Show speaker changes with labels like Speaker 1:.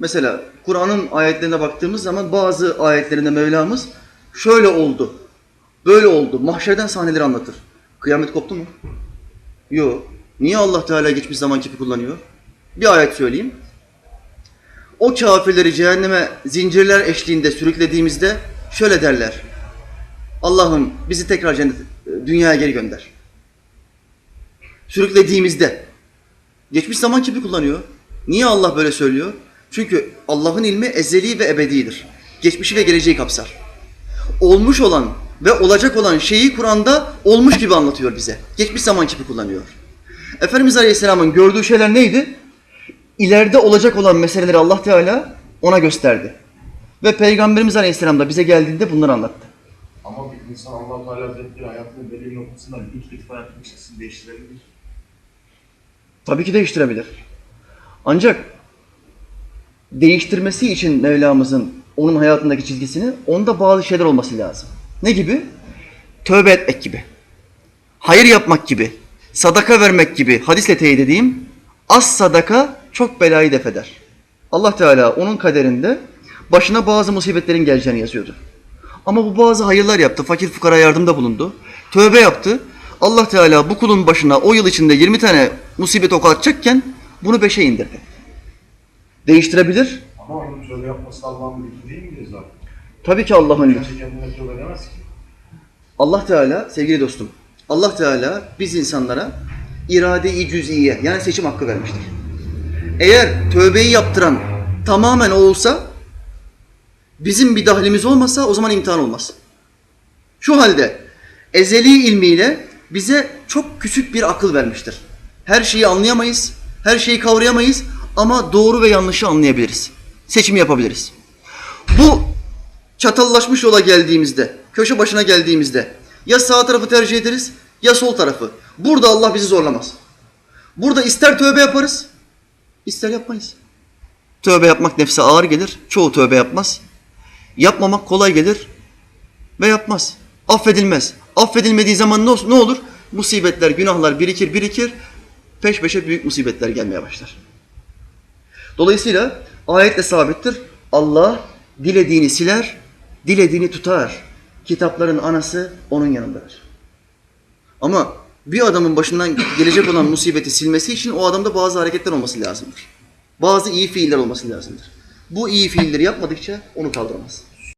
Speaker 1: Mesela Kur'an'ın ayetlerine baktığımız zaman bazı ayetlerinde Mevlamız şöyle oldu, böyle oldu, mahşerden sahneleri anlatır. Kıyamet koptu mu? Yok. Niye Allah Teala geçmiş zaman kipi kullanıyor? Bir ayet söyleyeyim. O kafirleri cehenneme zincirler eşliğinde sürüklediğimizde şöyle derler. Allah'ım bizi tekrar cennet, dünyaya geri gönder. Sürüklediğimizde. Geçmiş zaman kipi kullanıyor. Niye Allah böyle söylüyor? Çünkü Allah'ın ilmi ezeli ve ebedidir. Geçmişi ve geleceği kapsar. Olmuş olan ve olacak olan şeyi Kur'an'da olmuş gibi anlatıyor bize. Geçmiş zaman kipi kullanıyor. Efendimiz Aleyhisselam'ın gördüğü şeyler neydi? İleride olacak olan meseleleri Allah Teala ona gösterdi. Ve Peygamberimiz Aleyhisselam da bize geldiğinde bunları anlattı.
Speaker 2: Ama bir insan Allah Teala Hazretleri hayatının belli bir noktasında lütf lütfen hayatın değiştirebilir.
Speaker 1: Tabii ki değiştirebilir. Ancak değiştirmesi için Mevlamızın onun hayatındaki çizgisini onda bazı şeyler olması lazım. Ne gibi? Tövbe etmek gibi. Hayır yapmak gibi. Sadaka vermek gibi hadisle teyit edeyim. Az sadaka çok belayı def eder. Allah Teala onun kaderinde başına bazı musibetlerin geleceğini yazıyordu. Ama bu bazı hayırlar yaptı. Fakir fukara yardımda bulundu. Tövbe yaptı. Allah Teala bu kulun başına o yıl içinde 20 tane musibet oku atacakken bunu beşe indirdi. Değiştirebilir.
Speaker 2: Ama onun tövbe yapması Allah'ın lütfu değil mi zaten?
Speaker 1: Tabii ki Allah'ın lütfu.
Speaker 2: Kendi kendine tövbe edemez ki.
Speaker 1: Allah Teala sevgili dostum, Allah Teala biz insanlara irade-i cüz'iye yani seçim hakkı vermiştir. Eğer tövbeyi yaptıran tamamen o olsa bizim bir dahlimiz olmasa o zaman imtihan olmaz. Şu halde ezeli ilmiyle bize çok küçük bir akıl vermiştir. Her şeyi anlayamayız, her şeyi kavrayamayız ama doğru ve yanlışı anlayabiliriz. Seçim yapabiliriz. Bu çatallaşmış yola geldiğimizde, köşe başına geldiğimizde ya sağ tarafı tercih ederiz ya sol tarafı. Burada Allah bizi zorlamaz. Burada ister tövbe yaparız, ister yapmayız. Tövbe yapmak nefse ağır gelir, çoğu tövbe yapmaz. Yapmamak kolay gelir ve yapmaz. Affedilmez. Affedilmediği zaman ne olur? Musibetler, günahlar birikir birikir, peş peşe büyük musibetler gelmeye başlar. Dolayısıyla ayetle sabittir. Allah dilediğini siler, dilediğini tutar. Kitapların anası onun yanındadır. Ama bir adamın başından gelecek olan musibeti silmesi için o adamda bazı hareketler olması lazımdır. Bazı iyi fiiller olması lazımdır. Bu iyi fiilleri yapmadıkça onu kaldıramaz.